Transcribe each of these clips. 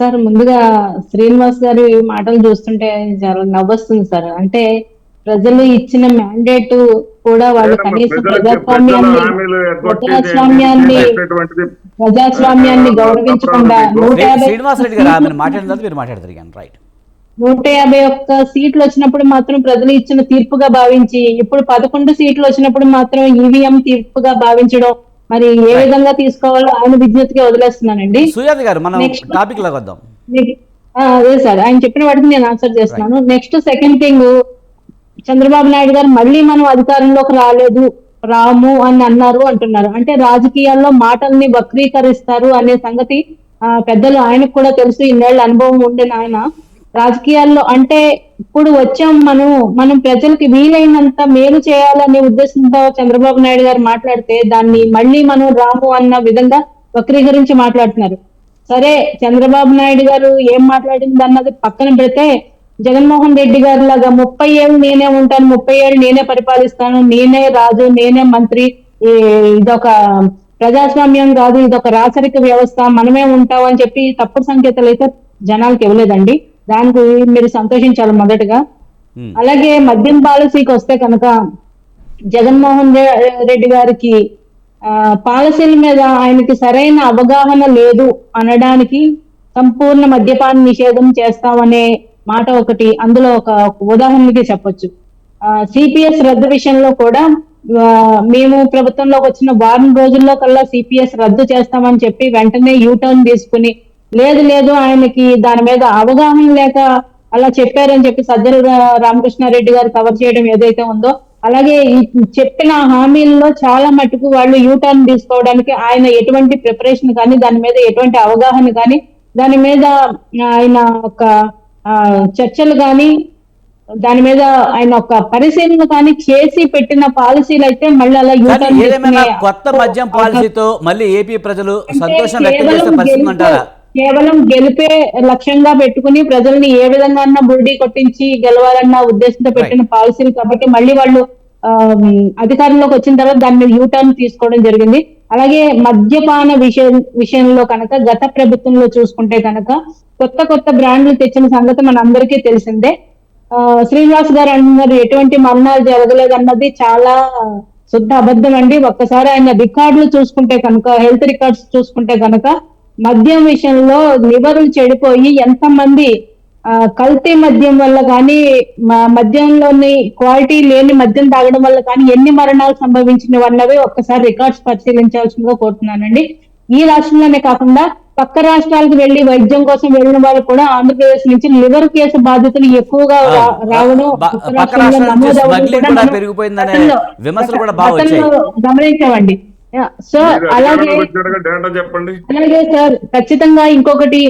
Sir ముందుగా శ్రీనివాస్ గారి మాటలు చూస్తుంటే చాలా నవ్వొస్తుంది సార్. అంటే ప్రజలు ఇచ్చిన మ్యాండేట్ కూడా వాళ్ళు కనీసం ప్రజాస్వామ్యాన్ని ప్రజాస్వామ్యాన్ని గౌరవించకుండా నూట యాభై రైట్ నూట యాభై ఒక్క సీట్లు వచ్చినప్పుడు మాత్రం ప్రజలు ఇచ్చిన తీర్పుగా భావించి ఇప్పుడు పదకొండు సీట్లు వచ్చినప్పుడు మాత్రం ఈవీఎం తీర్పుగా భావించడం మరి ఏ విధంగా తీసుకోవాలో ఆయన విజ్ఞతగా వదిలేస్తున్నానండి. సుజాత గారు మనం. టాపిక్ లాగా వద్దాం. అదే సార్ ఆయన చెప్పిన వాటికి నేను ఆన్సర్ చేస్తున్నాను. Next second thing Chandrababu Naidu garu మళ్ళీ మనం అధికారంలోకి రాలేదు రాము అని అన్నారు అంటున్నారు. అంటే రాజకీయాల్లో మాటల్ని వక్రీకరిస్తారు అనే సంగతి పెద్దలు ఆయనకు కూడా తెలుసు ఇన్నేళ్ళ అనుభవం ఉండిన ఆయన రాజకీయాల్లో అంటే ఇప్పుడు వచ్చాం మనం మనం ప్రజలకి వీలైనంత మేలు చేయాలనే ఉద్దేశంతో చంద్రబాబు నాయుడు గారు మాట్లాడితే దాన్ని మళ్ళీ మనం రాము అన్న విధంగా వక్రీకరించి మాట్లాడుతున్నారు. సరే చంద్రబాబు నాయుడు గారు ఏం మాట్లాడింది అన్నది పక్కన పెడితే జగన్మోహన్ రెడ్డి గారి లాగా ముప్పై ఏళ్ళు నేనే ఉంటాను ముప్పై ఏళ్ళు నేనే పరిపాలిస్తాను నేనే రాజు నేనే మంత్రి ఈ- ఇదొక ప్రజాస్వామ్యం కాదు ఇదొక రాచరిక వ్యవస్థ మనమే ఉంటాం అని చెప్పి తప్పుడు సంకేతాలు అయితే జనాలకు ఇవ్వలేదండి. దానికి మీరు సంతోషించాలి మొదటగా. అలాగే మద్యం పాలసీకి వస్తే కనుక జగన్మోహన్ రెడ్డి గారికి ఆ, పాలసీల మీద ఆయనకి సరైన అవగాహన లేదు అనడానికి సంపూర్ణ మద్యపాన నిషేధం చేస్తామనే మాట ఒకటి అందులో ఒక ఉదాహరణకి చెప్పొచ్చు సిపిఎస్ రద్దు విషయంలో కూడా మేము ప్రభుత్వంలోకి వచ్చిన వారం రోజుల్లో కల్లా సిపిఎస్ రద్దు చేస్తామని చెప్పి వెంటనే యూటర్న్ తీసుకుని లేదు లేదు ఆయనకి దాని మీద అవగాహన లేక అలా చెప్పారని చెప్పి సజ్జల రామకృష్ణారెడ్డి గారు కవర్ చేయడం ఏదైతే ఉందో అలాగే ఈ చెప్పిన హామీల్లో చాలా మటుకు వాళ్ళు యూటర్న్ తీసుకోవడానికి ఆయన ఎటువంటి ప్రిపరేషన్ కానీ దాని మీద ఎటువంటి అవగాహన కానీ దాని మీద ఆయన ఒక చర్చలు కానీ దాని మీద ఆయన ఒక పరిశీలన కానీ చేసి పెట్టిన పాలసీలు అయితే మళ్ళీ అలా యూటర్న్ కొత్త మద్యం పాలసీతో మళ్ళీ ఏపీ ప్రజలు సంతోషం వ్యక్తం చేసే పరిస్థితి అంటారా కేవలం గెలిపే లక్ష్యంగా పెట్టుకుని ప్రజల్ని ఏ విధంగా అన్నా బుర్డీ కొట్టించి గెలవాలన్న ఉద్దేశంతో పెట్టిన పాలసీలు కాబట్టి మళ్ళీ వాళ్ళు ఆ, అధికారంలోకి వచ్చిన తర్వాత దాన్ని యూటర్న్ తీసుకోవడం జరిగింది. అలాగే మద్యపాన విషయం విషయంలో కనుక గత ప్రభుత్వంలో చూసుకుంటే కనుక కొత్త కొత్త బ్రాండ్లు తెచ్చిన సంగతి మన అందరికీ తెలిసిందే. ఆ, శ్రీనివాస్ గారు అంటున్నారు ఎటువంటి మరణాలు జరగలేదు అన్నది చాలా శుద్ధ అబద్ధం అండి. ఒక్కసారి ఆయన రికార్డులు చూసుకుంటే కనుక హెల్త్ రికార్డ్స్ చూసుకుంటే కనుక మద్యం విషయంలో లివర్లు చెడిపోయి ఎంతమంది ఆ, కల్తీ మద్యం వల్ల కానీ మద్యంలోని క్వాలిటీ లేని మద్యం తాగడం వల్ల కానీ ఎన్ని మరణాలు సంభవించినవి అన్నవి ఒక్కసారి రికార్డ్స్ పరిశీలించాల్సిందిగా కోరుతున్నానండి. ఈ రాష్ట్రంలోనే కాకుండా పక్క రాష్ట్రాలకు వెళ్ళి వైద్యం కోసం వెళ్ళిన వాళ్ళు కూడా ఆంధ్రప్రదేశ్ నుంచి లివర్ కేసు బాధితులు ఎక్కువగా రావడం గమనించామండి. యా, సో మీరు అలాగే చెప్పండి. అలాగే సార్ ఖచ్చితంగా ఇంకొకటి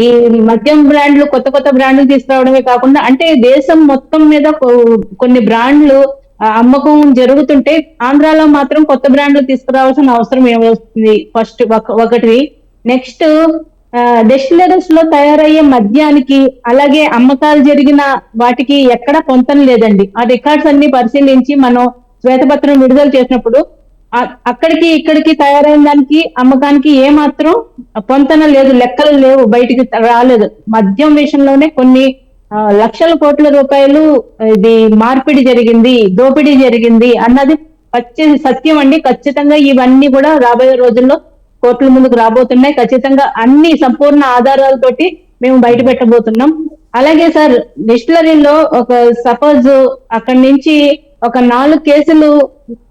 ఈ మద్యం బ్రాండ్లు కొత్త కొత్త బ్రాండ్లు తీసుకురావడమే కాకుండా అంటే దేశం మొత్తం మీద కొన్ని బ్రాండ్లు అమ్మకం జరుగుతుంటే ఆంధ్రాలో మాత్రం కొత్త బ్రాండ్లు తీసుకురావాల్సిన అవసరం ఏమొస్తుంది? ఫస్ట్ ఒకటి. నెక్స్ట్ డెస్టిలరీస్లో తయారయ్యే మద్యానికి అలాగే అమ్మకాలు జరిగిన వాటికి ఎక్కడ పొంతన లేదండి. ఆ రికార్డ్స్ అన్ని పరిశీలించి మనం శ్వేతపత్రం విడుదల చేసినప్పుడు అక్కడికి ఇక్కడికి తయారైన దానికి అమ్మకానికి ఏ మాత్రం పొంతన లేదు లెక్కలు లేవు బయటికి రాలేదు. మద్యం విషయంలోనే కొన్ని ఆ, లక్షల కోట్ల రూపాయలు ఇది మార్పిడి జరిగింది దోపిడీ జరిగింది అన్నది పచ్చి సత్యం అండి. ఖచ్చితంగా ఇవన్నీ కూడా రాబోయే రోజుల్లో కోర్టుల ముందుకు రాబోతున్నాయి. ఖచ్చితంగా అన్ని సంపూర్ణ ఆధారాలతోటి మేము బయట పెట్టబోతున్నాం. అలాగే సార్ డిస్టిలరీలో ఒక సపోజ్ అక్కడి నుంచి ఒక నాలుగు కేసులు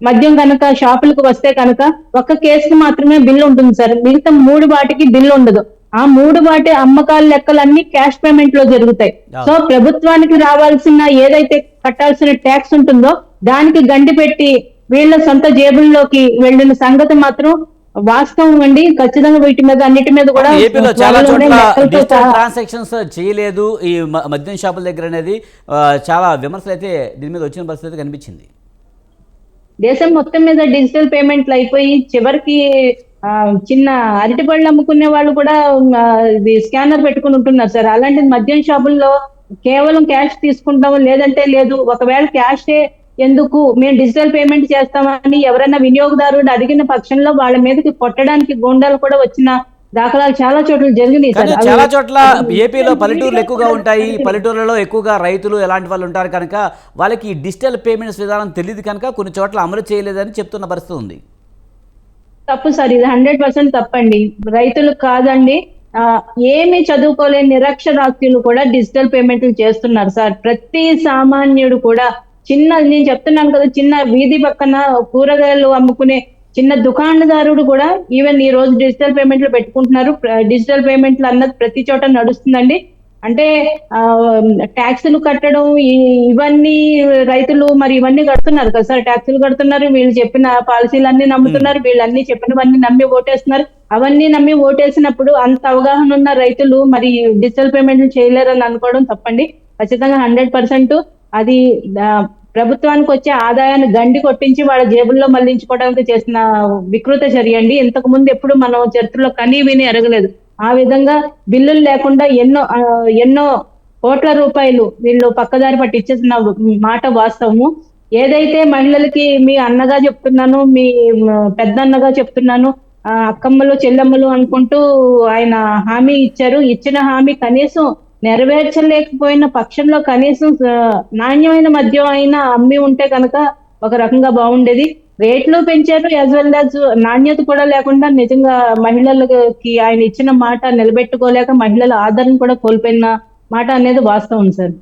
మద్యం కనుక షాపులకు వస్తే కనుక ఒక కేసుకి మాత్రమే బిల్లు ఉంటుంది సార్. మిగతా మూడు వాటికి బిల్లు ఉండదు. ఆ మూడు వాటి అమ్మకాల లెక్కలన్నీ క్యాష్ పేమెంట్లో జరుగుతాయి. సో ప్రభుత్వానికి రావాల్సిన ఏదైతే కట్టాల్సిన ట్యాక్స్ ఉంటుందో దానికి గండి పెట్టి వీళ్ళ సొంత జేబుల్లోకి వెళ్ళిన సంగతి మాత్రం వాస్తవం అండి. ఖచ్చితంగా వీటి మీద అన్నిటి మీద కూడా ఏపీలో చాలా చోట్ల డిజిటల్ ట్రాన్సాక్షన్స్ చేయలేదు. ఈ మద్యం షాపుల దగ్గర అనేది చాలా విమర్శలు అయితే దీని మీద వచ్చిన పరిస్థితి కనిపించింది. దేశం మొత్తం మీద డిజిటల్ పేమెంట్లు అయిపోయి చివరికి చిన్న అరటిపళ్ళు అమ్ముకునే వాళ్ళు కూడా ఇది స్కానర్ పెట్టుకుని ఉంటున్నారు సార్. అలాంటి మద్యం షాపుల్లో కేవలం క్యాష్ తీసుకుంటాము లేదంటే లేదు ఒకవేళ క్యాషే ఎందుకు మేము డిజిటల్ పేమెంట్ చేస్తామని ఎవరైనా వినియోగదారుడు అడిగిన పక్షంలో వాళ్ళ మీదకి కొట్టడానికి గోండాలు కూడా వచ్చిన దాఖలాలు చాలా చోట్ల జరిగినాయి చాలా చోట్ల ఏపీలో పల్లెటూర్లు ఎక్కువగా ఉంటాయి. పల్లెటూర్లలో ఎక్కువగా రైతులు ఎలాంటి వాళ్ళు ఉంటారు కనుక వాళ్ళకి డిజిటల్ పేమెంట్స్ విధానం తెలియదు కనుక కొన్ని చోట్ల అమలు చేయలేదని చెప్తున్న పరిస్థితి ఉంది. తప్పు సార్ ఇది హండ్రెడ్ పర్సెంట్ తప్పండి. రైతులు కాదండి. ఏమీ చదువుకోలేని నిరక్షరాస్యులు కూడా డిజిటల్ పేమెంట్లు చేస్తున్నారు సార్. ప్రతి సామాన్యుడు కూడా చిన్న నేను చెప్తున్నాను కదా చిన్న వీధి పక్కన కూరగాయలు అమ్ముకునే చిన్న దుకాణదారుడు కూడా ఈవెన్ ఈ రోజు డిజిటల్ పేమెంట్లు పెట్టుకుంటున్నారు. డిజిటల్ పేమెంట్లు అన్నది ప్రతి చోట నడుస్తుందండి. అంటే ట్యాక్సులు కట్టడం ఇవన్నీ రైతులు మరి ఇవన్నీ కడుతున్నారు కదా సార్. ట్యాక్సులు కడుతున్నారు వీళ్ళు చెప్పిన పాలసీలన్నీ నమ్ముతున్నారు వీళ్ళన్నీ చెప్పినవన్నీ నమ్మి ఓటేస్తున్నారు. అవన్నీ నమ్మి ఓటేసినప్పుడు అంత అవగాహన ఉన్న రైతులు మరి డిజిటల్ పేమెంట్లు చేయలేరని అనుకోవడం తప్పండి. ఖచ్చితంగా హండ్రెడ్ పర్సెంట్ అది ప్రభుత్వానికి వచ్చే ఆదాయాన్ని గండి కొట్టించి వాళ్ళ జేబుల్లో మళ్ళించుకోవడానికి చేసిన వికృత చర్య అండి. ఇంతకు ముందు ఎప్పుడు మనం చరిత్రలో కనీ విని ఎరగలేదు ఆ విధంగా బిల్లులు లేకుండా ఎన్నో ఎన్నో కోట్ల రూపాయలు వీళ్ళు పక్కదారి పట్టి ఇచ్చేసిన మాట వాస్తవము. ఏదైతే మహిళలకి మీ అన్నగా చెప్తున్నాను మీ పెద్ద పెద్దన్నగా చెప్తున్నాను ఆ, అక్కమ్మలు చెల్లెమ్మలు అనుకుంటూ ఆయన హామీ ఇచ్చారు. ఇచ్చిన హామీ కనీసం నెరవేర్చలేకపోయిన పక్షంలో కనీసం నాణ్యమైన మద్యం అయినా అమ్మి ఉంటే కనుక ఒక రకంగా బాగుండేది. రేట్లు పెంచారు యాజ్ వెల్ యాజ్ నాణ్యత కూడా లేకుండా నిజంగా మహిళలకి ఆయన ఇచ్చిన మాట నిలబెట్టుకోలేక మహిళల ఆదరణ కూడా కోల్పోయిన మాట అనేది వాస్తవం సార్.